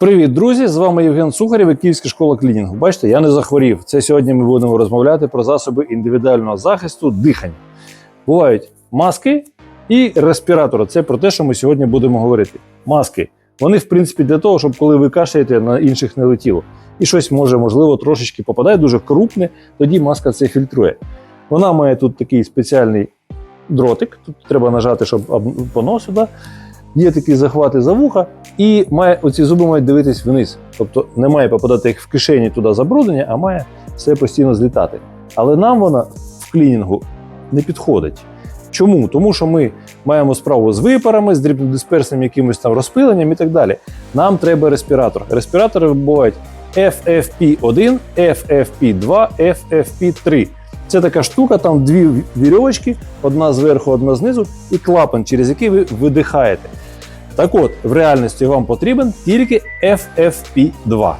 Привіт, друзі! З вами Євген Сухарєв і Київська школа клінінгу. Бачите, я не захворів. Це сьогодні ми будемо розмовляти про засоби індивідуального захисту дихання. Бувають маски і респіратори. Це про те, що ми сьогодні будемо говорити. Маски. Вони, в принципі, для того, щоб коли ви кашляєте, на інших не летіло. І щось може, можливо, трошечки попадає, дуже крупне, тоді маска це фільтрує. Вона має тут такий спеціальний дротик. Тут треба нажати, щоб об- по носу. Да? Є такі захвати за вуха, і має оці зуби мають дивитись вниз. Тобто не має попадати як в кишені туди забруднення, а має все постійно злітати. Але нам вона в клінінгу не підходить. Чому? Тому що ми маємо справу з випарами, з дрібнодисперсним якимось там розпиленням і так далі. Нам треба респіратор. Респіратори бувають FFP1, FFP2, FFP3. Це така штука, там дві вірьовочки, одна зверху, одна знизу, і клапан, через який ви видихаєте. Так от, в реальності вам потрібен тільки FFP2.